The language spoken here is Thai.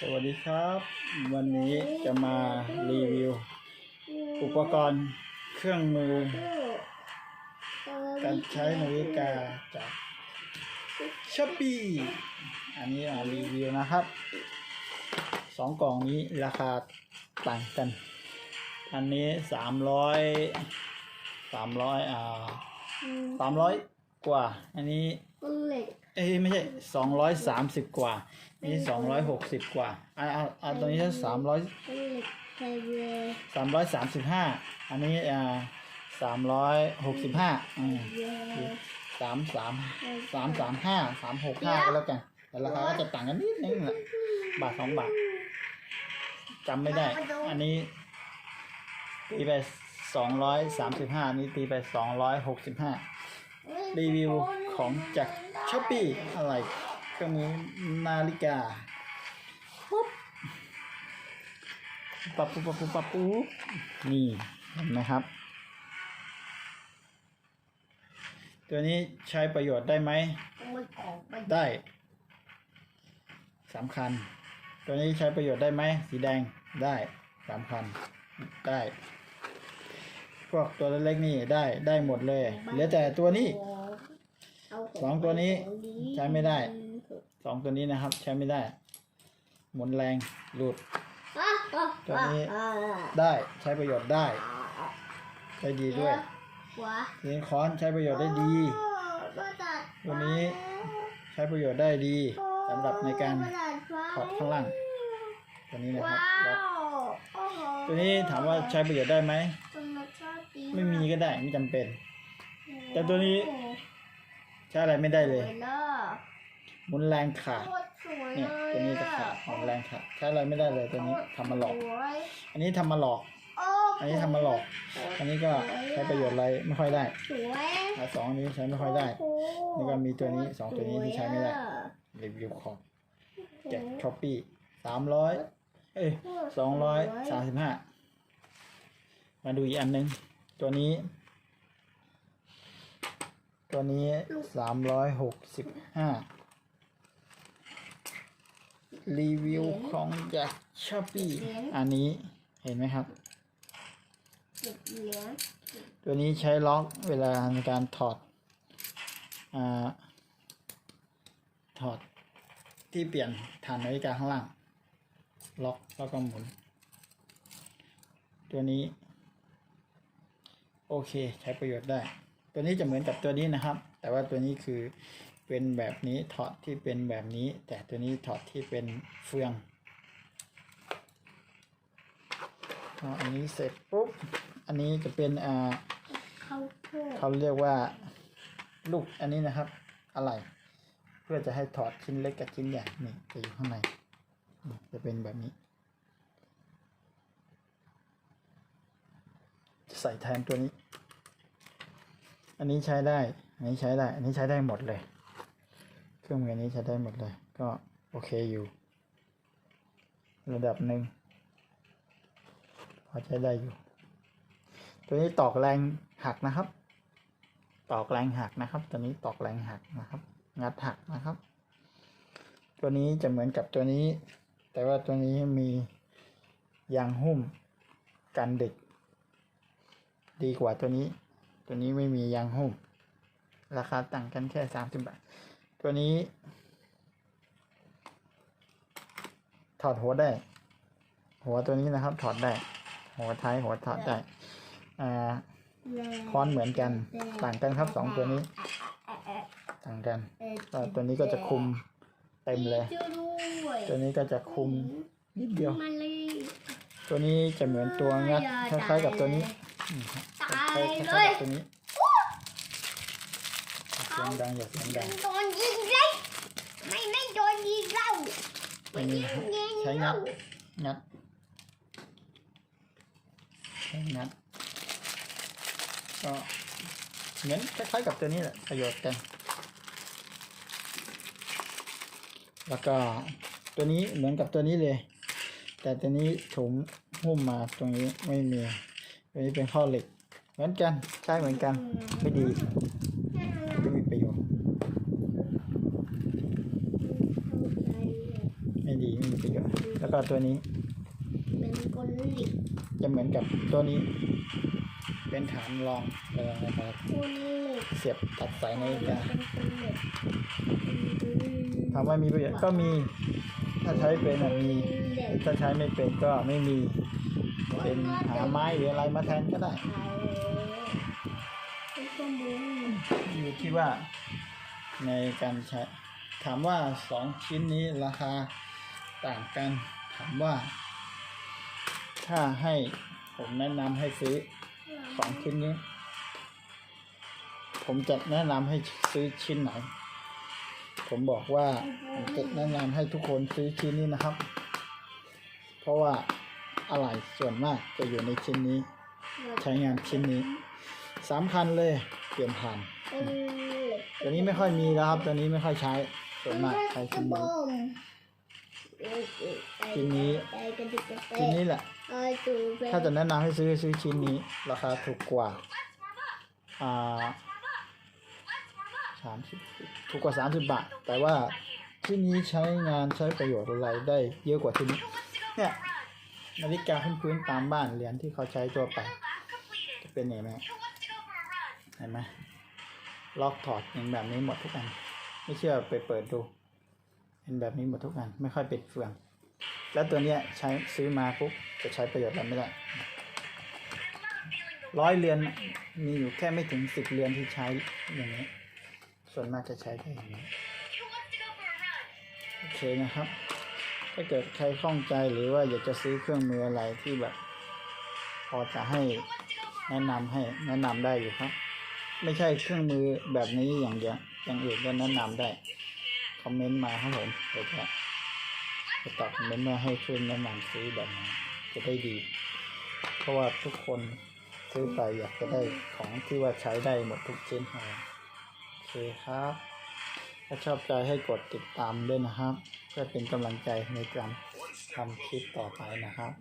สวัสดีครับ วันนี้จะมารีวิว อุปกรณ์เครื่องมือ การใช้นาฬิกาจากช้อปปี้อันนี้มารีวิวนะครับสองกล่องนี้ราคาต่างกัน อันนี้สามร้อยสามร้อยอ่าสามร้อยกว่า อันนี้ เหล็กเอ้ยไม่ใช่สองร้อยสามสิบกว่า นี่สองร้อยหกสิบกว่าเอาเอาเอาตัวนี้สามร้อยเหล็กไทยเลยสามร้อยสามสิบห้าอันนี้อ่าสามร้อยหกสิบห้าอืมเยอะสามสามสามสามห้าสามหกห้าก็แล้วกันแต่ราคาก็จะต่างกันนิดนึงแหละบาทสองบาทจำไม่ได้ อันนี้ตีไปสองร้อยสามสิบห้านี่ตีไปสองร้อยหกสิบห้ารีวิวของจาก ช้อปปี้อะไรเครื่องมือนาฬิกาปุ๊บปั๊บปุ๊บปั๊บปุ๊บปั๊บปุ๊บนี่เห็นไหมครับ ตัวนี้ใช้ประโยชน์ได้ไหมมันออกไปได้สำคัญตัวนี้ใช้ประโยชน์ได้ไหมสีแดงได้สำคัญได้ พวกตัวเล็กๆนี่ได้ได้หมดเลยเหลือแต่ตัวนี้ สองตัวนี้ใช้ไม่ได้ สองตัวนี้นะครับ ใช้ไม่ได้ หมุนแรงหลุด ตัวนี้ได้ใช้ประโยชน์ได้ใช้ดีด้วยหัวทีนี้ค้อนใช้ประโยชน์ได้ดี ตัวนี้ใช้ประโยชน์ได้ดีสำหรับในการถอดข้างล่าง ตัวนี้นะครับตัวนี้ถามว่าใช้ประโยชน์ได้ไหมไม่มีก็ได้ไม่จำเป็น แต่ตัวนี้ ใช้อะไรไม่ได้สเลวยยเนอะหมุนแรงขาดโคตรสวยเนี่ยเลยตัวนี้จะขาดหมุนแรงขาดใช้อะไรไม่ได้เลยตัวนี้ทำมาหลอก สวยอันนี้ทำมาหลอก โอ้อันนี้ทำมาหลอกอันนี้ก็ใช้ประโยชน์อะไรไม่ค่อยได้สวยอะสองอันนี้ใช้ไม่ค่อยได้ โอ้โหนี่ก็มีตัวนี้สองตัวนี้ที่ใช้ไม่ได้สวยอะรีวิวของจากช้อปปี้สามร้อยเอ้ย สองร้อยสามสิบห้ามาดูอีกอันหนึ่งตัวนี้ ตัวนี้สามร้อยหกสิบห้ารีวิวของจากช้อปปี้อันนี้เห็นไหมครับ ตัวนี้ใช้ล็อกเวลาในการถอดอถอดที่เปลี่ยนฐานนาฬิกาข้างล่าง ล็อกแล้วก็หมุน ตัวนี้ โอเคใช้ประโยชน์ได้ ตัวนี้จะเหมือนกับตัวนี้นะครับ แต่ว่าตัวนี้คือเป็นแบบนี้ถอดที่เป็นแบบนี้ แต่ตัวนี้ถอดที่เป็นเฟืองพออันนี้เสร็จปุ๊บ อันนี้จะเป็นอ่าเข้าโพดเขาเรียกว่าลูกอันนี้นะครับ อะไร เพื่อจะให้ถอดชิ้นเล็กกับชิ้นใหญ่นี่จะอยู่ข้างในนี่จะเป็นแบบนี้ จะใส่แทนตัวนี้ อันนี้ใช้ได้ อันนี้ใช้ได้ อันนี้ใช้ได้หมดเลย เครื่องมือนนี้ใช้ได้หมดเลย ก็โอเคอยู่ ระดับหนึ่งพอใช้ได้อยู่ ตัวนี้ตอกแรงหักนะครับ ตอกแรงหักนะครับ ตัวนี้ตอกแรงหักนะครับ งัดหักนะครับ ตัวนี้จะเหมือนกับตัวนี้ แต่ว่าตัวนี้มียางหุ้มกันเด็ก ดีกว่าตัวนี้ ตัวนี้ไม่มียางหุ้ม ราคาต่างกันแค่สามสิบบาท ตัวนี้ ถอดหัวได้ หัวตัวนี้นะครับ ถอดได้ หัวท้ายหัวถอดได้อ่าค้อนเหมือนกัน ต่างกันครับสองตัวนี้ ต่างกันก็ตัวนี้ก็จะคุมเต็มเลยช่วยด้วยตัวนี้ก็จะคุมนิดเดียวมาเลยตัวนี้จะเหมือนตัวงัดคล้ายๆกับตัวนี้ อืมครับตายคล้ายๆเลยกับตัวนี้เสียงดังอย่าเสียงดังโดนยิงเลยไม่ไม่โดนยิงเราตัวนี้นะครับใช้งัดงัดใช้งัดก็เหมือนคล้ายๆกับตัวนี้แหละประโยชน์กัน แล้วก็ตัวนี้เหมือนกับตัวนี้เลย แต่ตัวนี้ถุงหุ้มมาตรงนี้ไม่มี ตัวนี้เป็นข้อเหล็ก เหมือนกัน ใช้เหมือนกัน ไม่ดี ไม่มีประโยชน์ ไม่ดีไม่มีประโยชน์ประโยชน์แล้วก็ตัวนี้ เป็นกลลิกจะเหมือนกับตัวนี้ เป็นฐานรองเออนะครับกลลิกเสียบตัดสายนาฬิกาเป็นกลลิกถามว่ามีประโยชน์ก็มี ถ้าใช้เป็นอะมี ถ้าใช้ไม่เป็นก็ไม่มี เป็นหาไม้หรืออะไรมาแทนก็ได้อมูลอยู่ที่ว่าในการใช้ถามว่าสองชิ้นนี้ราคาต่างกัน ถามว่า ถ้าให้ผมแนะนำให้ซื้อสองชิ้นนี้ ผมจะแนะนำให้ซื้อชิ้นไหน ผมบอกว่าผมจะแนะนำให้ทุกคนซื้อชิ้นนี้นะครับ เพราะว่า อะไรส่วนมากจะอยู่ในชิ้นนี้ ใช้งานชิ้นนี้สามคันเลยเปลี่ยนผ่านกลลิกตัวนี้ไม่ค่อยมีแล้วครับตัวนี้ไม่ค่อยใช้ ส่วนมากใช้ชิ้นนี้ชิ้นนี้ชิ้นนี้แหละ ถ้าจะแนะนำให้ซื้อซื้อชิ้นนี้ ราคาถูกกว่าอ่าสามสิบถูกกว่าสามสิบบาท แต่ว่าชิ้นนี้ใช้งานใช้ประโยชน์อะไรได้เยอะกว่าชิ้นนี้เนี่ย นาฬิกาพื้นๆตามบ้านเหรียญที่เขาใช้ตัวไป จะเป็นอย่างนี้เห็นไหมล็อกถอดอย่างแบบนี้หมดทุกอัน ไม่เชื่อไปเปิดดูเป็นแบบนี้หมดทุกอัน ไม่ค่อยปิดเฟือง แล้วตัวเนี้ยใช้ซื้อมาปุ๊บจะใช้ประโยชน์อะไรไม่ได้ร้อยเรือนมีอยู่แค่ไม่ถึงสิบเรือนที่ใช้อย่างนี้ ส่วนมากจะใช้แค่อย่างนี้ โอเคนะครับ ถ้าเกิดใครข้องใจหรือว่าอยากจะซื้อเครื่องมืออะไรที่แบบ พอจะให้แนะนำให้แนะนำได้อยู่ครับ ไม่ใช่เครื่องมือแบบนี้อย่างเดียวอย่างอื่นก็แนะนำได้คอมเมนต์มาครับผมเดี๋ยวจะจะตอบคอมเมนต์มาให้ช่วยแนะนำซื้อแบบไหนจะได้ดี เพราะว่าทุกคนซื้อไปอยากจะได้ของที่ว่าใช้ได้หมดทุกชิ้นครับโอเคครับ ถ้าชอบใจให้กดติดตามด้วยนะครับ เพื่อเป็นกำลังใจในการทำคลิปต่อไปนะครับ